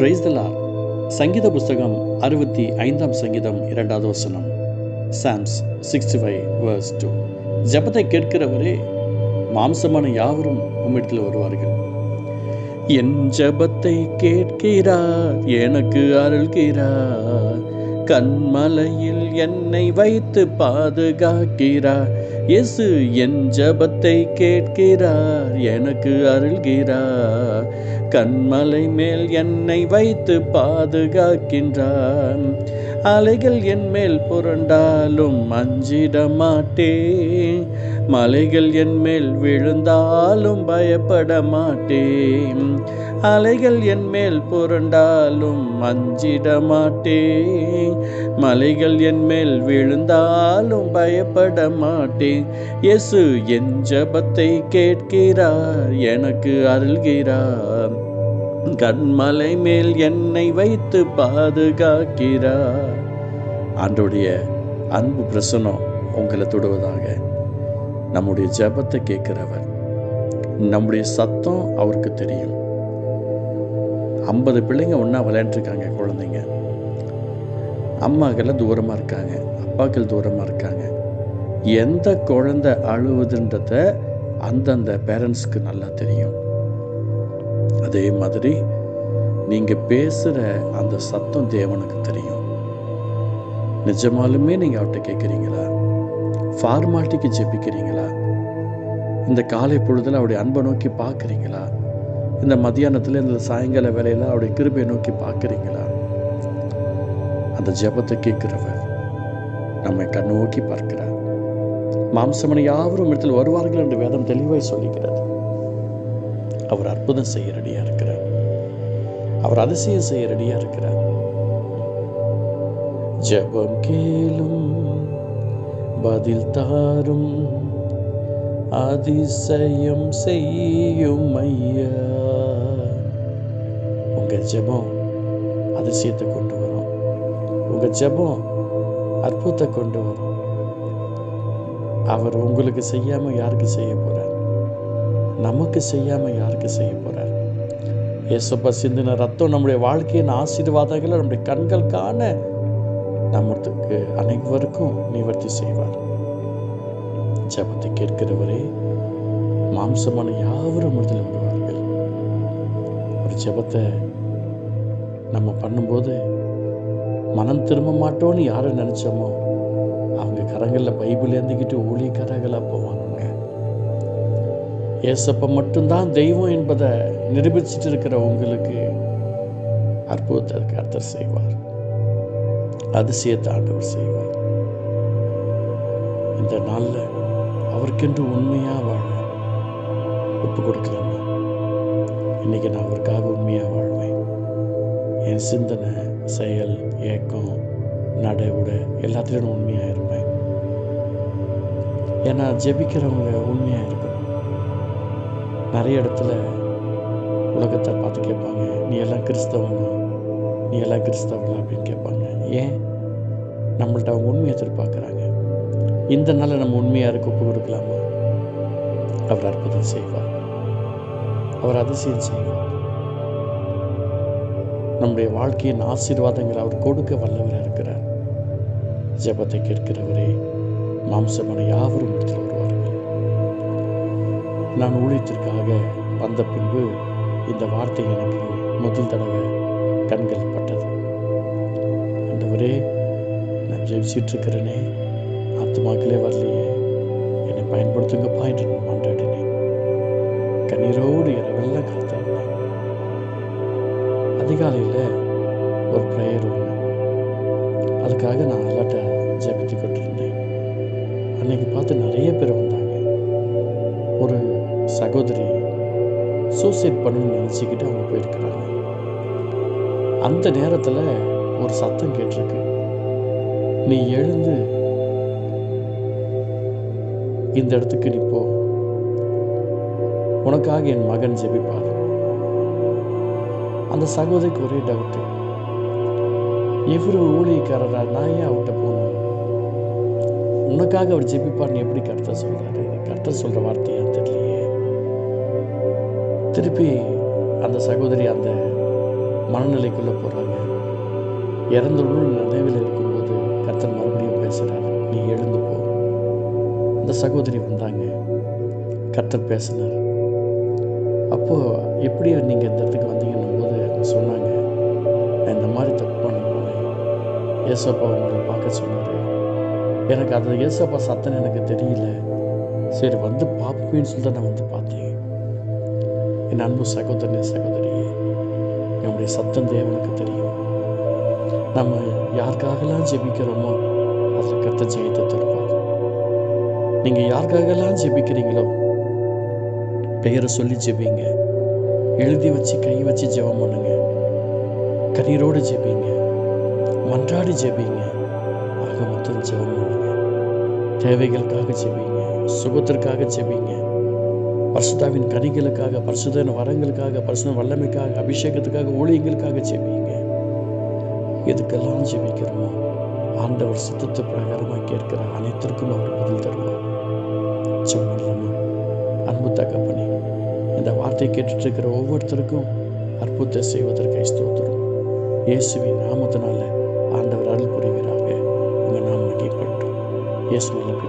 பிரைஸ்தலா சங்கீத புஸ்தகம் அறுபத்தி ஐந்தாம் சங்கீதம் இரண்டாவது வசனம். Psalms sixty five verse two ஜபத்தை கேட்கிறவரே மாம்சமான யாவரும் உம்மிடத்தில் வருவார்கள். என் ஜபத்தை கேட்கிறார் எனக்கு அருள்கிறார். கண்மலையில் என்னை வைத்து பாதுகாக்கிறார். இயேசு என் ஜபத்தை கேட்கிறார் எனக்கு அருள்கிறார். கண்மலை மேல் என்னை வைத்து பாதுகாக்கின்றான். அலைகள் என் மேல் புரண்டாலும் அஞ்சிட மாட்டேன் மலைகள் என் மேல் விழுந்தாலும் பயப்பட மாட்டேன். அலைகள் என் மேல் புரண்டாலும் அஞ்சிட மாட்டேன். மலைகள் என் மேல் விழுந்தாலும் பயப்பட மாட்டேன். இயேசு என் ஜபத்தை கேட்கிறார் எனக்கு அருள்கிறார். கண்மலை மேல் என்னை வைத்து பாதுகாக்கிறார். ஆண்டோடைய அன்பு பிரசனம் உங்களை தொடுவதாக. நம்முடைய ஜெபத்தை கேட்கிறவர். நம்முடைய சத்தம் அவருக்கு தெரியும். ஐம்பது பிள்ளைங்க ஒன்றா விளையாண்டுருக்காங்க குழந்தைங்க. அம்மாக்கெல்லாம் தூரமாக இருக்காங்க. அப்பாக்கள் தூரமாக இருக்காங்க. எந்த குழந்தை அழுவுதுன்றத அந்தந்த பேரண்ட்ஸ்க்கு நல்லா தெரியும். அதே மாதிரி நீங்கள் பேசுகிற அந்த சத்தம் தேவனுக்கு தெரியும். நிஜமாலுமே நீங்கள் அவர்கிட்ட கேட்குறீங்களா ஃபார்மாலிட்டிக்கு ஜெபிக்கிறீங்களா? இந்த காலை பொழுதில் அவருடைய அன்பை நோக்கி பார்க்குறீங்களா? இந்த மத்தியானத்தில் இந்த சாயங்கால வேலையில் அவருடைய கிருபையை நோக்கி பார்க்குறீங்களா? அந்த ஜெபத்தை கேட்கிறவர் நம்மை கண்ணோக்கி பார்க்கிறார். மாம்சமனை யாவரும் இடத்தில் வருவார்கள் என்று வேதம் தெளிவாய் சொல்லுகிறது. அவர் அற்புதம் செய்ய ரெடியா இருக்கிறார். அவர் அதிசயம் செய்ய ரெடியா இருக்கிறார். ஜெபம் கேளும் பதில் தாரும் அதிசயம் செய்யும் ஐயா. உங்க ஜெபம் அதிசயத்தை கொண்டு வரும். உங்க ஜெபம் அற்புதத்தை கொண்டு வரும். அவர் உங்களுக்கு செய்யாம யாருக்கு செய்ய போறார்? நமக்கு செய்யாம யாருக்கு செய்ய போறார்? ஏசப்பா சிந்தின ரத்தம் நம்முடைய வாழ்க்கையின் ஆசீர்வாதங்களை நம்முடைய கண்கள் காண நம்மத்துக்கு அனைவருக்கும் நிவர்த்தி செய்வார். ஜபத்தை கேட்கிறவரே மாம்சமான யாவரும் முதலில் வருவார்கள். ஒரு ஜபத்தை நம்ம பண்ணும்போது மனம் திரும்ப மாட்டோன்னு யாரை நினச்சோமோ அவங்க கரங்களில் பைபிள் ஏந்திக்கிட்டு ஊழியக்காரங்களாக போவாங்க ஏசப்ப மட்டும்தான் தெய்வம் என்பதை நிரூபிச்சிட்டு இருக்கிற உங்களுக்கு அற்புதத்தை கர்த்தர் செய்வார். அதிசயத்தை ஆண்டவர் செய்வார். இந்த நாளில் அவருக்கென்று உண்மையாக வாழ ஒப்பு கொடுக்கலாமா? இன்னைக்கு நான் அவருக்காக உண்மையாக வாழ்வேன். என் சிந்தனை செயல் ஏக்கம் நடை உடை எல்லாத்துலேயும் நான் உண்மையாக இருப்பேன். ஏன்னா ஜெபிக்கிறவங்க உண்மையாக இருக்கணும். நிறைய இடத்துல உலகத்தை பார்த்து கேட்பாங்க நீ எல்லாம் கிறிஸ்தவனா? நீ எல்லாம் கிறிஸ்தவனா? அப்படின்னு கேட்பாங்க. ஏன்? நம்மள்ட்ட அவங்க உண்மையை எதிர்பார்க்குறாங்க. இந்த நாளில் நம்ம உண்மையாக இருக்க ஒப்பு கொடுக்கலாமா? அவர் அற்புதம் செய்வார். அவர் அதிசயம் செய்வார். நம்முடைய வாழ்க்கையின் ஆசீர்வாதங்களை அவர் கொடுக்க வல்லவராக இருக்கிறார். ஜெபத்தை கேட்கிறவரே மாம்சமான யாவரும் இடத்தில் வருவார்கள். நான் ஊழியத்திற்காக வந்த பின்பு இந்த வார்த்தை எனக்கு முதல் தடவை கண்கள் பட்ட ஆண்டவரே நான் ஜெயிச்சிட்டு இருக்கிறேனே ஆத்துமாக்களே வரலையே. என்னை பயன்படுத்துங்கப்பா என்று நான் மாண்டாடினேன் கண்ணீரோடு இரவெல்லாம் காத்திருந்தேன் அதிகாலையில் ஒரு ப்ரேயர் ஒன்று அதுக்காக நான் அல்லாட்ட ஜெபித்து கொண்டிருந்தேன். அன்னைக்கு பார்த்து நிறைய பேர் வந்தாங்க. ஒரு சகோதரி சூசைட் பண்ணணும்னு நினச்சிக்கிட்டு அவங்க போயிருக்கிறாங்க. அந்த நேரத்தில் ஒரு சத்தம் கேட்டிருக்கு. நீ எழுந்து இந்த இடத்துக்கு நீ போ. உனக்காக என் மகன் ஜெபிப்பார். அந்த சகோதரிக்கு ஒரே டவுட்டு இவர் ஊழியக்காரரா? நான் ஏன் அவட்ட போகணும்? உனக்காக அவர் ஜெபிப்பார்னு எப்படி கருத்தை சொல்றாரு? கருத்தை சொல்ற வார்த்தையா தெரியலையே. திருப்பி அந்த சகோதரி அந்த மனநிலைக்குள்ளே போகிறாங்க இறந்தவர்கள் நினைவில் இருக்கும்போது கர்த்தர் மறுபடியும் பேசுகிறார் நீ எழுந்து போ. இந்த சகோதரி வந்தாங்க. கர்த்தர் பேசினார். அப்போது எப்படி நீங்கள் இந்த இடத்துக்கு வந்தீங்கன்னும் போது அவங்க சொன்னாங்க நான் இந்த மாதிரி தப்பு பண்ண போனேன் ஏசப்பா உங்களை பார்க்க சொன்னார். எனக்கு அது ஏசப்பா சத்தம் எனக்கு தெரியல. சரி வந்து பார்ப்பேன்னு சொல்லிட்டு நான் வந்து பார்த்தேன். என் அன்பு சகோதரனே சகோதரியே என்னுடைய சத்தம் தேவனுக்கு தெரியும். நம்ம யாருக்காகலாம் ஜெபிக்கிறோமோ அதில் கத்த ஜெயத்தை தருவார். நீங்கள் யாருக்காகலாம் ஜெபிக்கிறீங்களோ பெயரை சொல்லி ஜெபிங்க. எழுதி வச்சு கை வச்சு ஜெபம் பண்ணுங்க. கண்ணீரோடு ஜெபிங்க. மன்றாடி ஜெபிங்க. ஆக மொத்தம் ஜெபம் பண்ணுங்க. தேவைகளுக்காக ஜெபிங்க. சுகத்திற்காக ஜெபிங்க. பரிசுத்தாவின் கனிகளுக்காக பரிசுதன வரங்களுக்காக பரிசுத வல்லமைக்காக அபிஷேகத்துக்காக ஊழியங்களுக்காக ஜெபிங்க. எதுக்கெல்லாம் ஜெபிக்கிறோமோ? ஆண்டவர் சித்தத்தை பிரகாரமாக கேட்கிற அனைத்திற்கும் அவர் பதில் தருவார். ஜெபம் அன்பு தகப்பனே இந்த வார்த்தை கேட்டுட்டு இருக்கிற ஒவ்வொருத்தருக்கும் அற்புதத்தை செய்வதற்கு ஸ்தோத்திரம். இயேசுவின் நாமத்தினால ஆண்டவர் அருள் புரிவீராக உங்கள் நாம் மகிழ்பட்டும் இயேசுவின்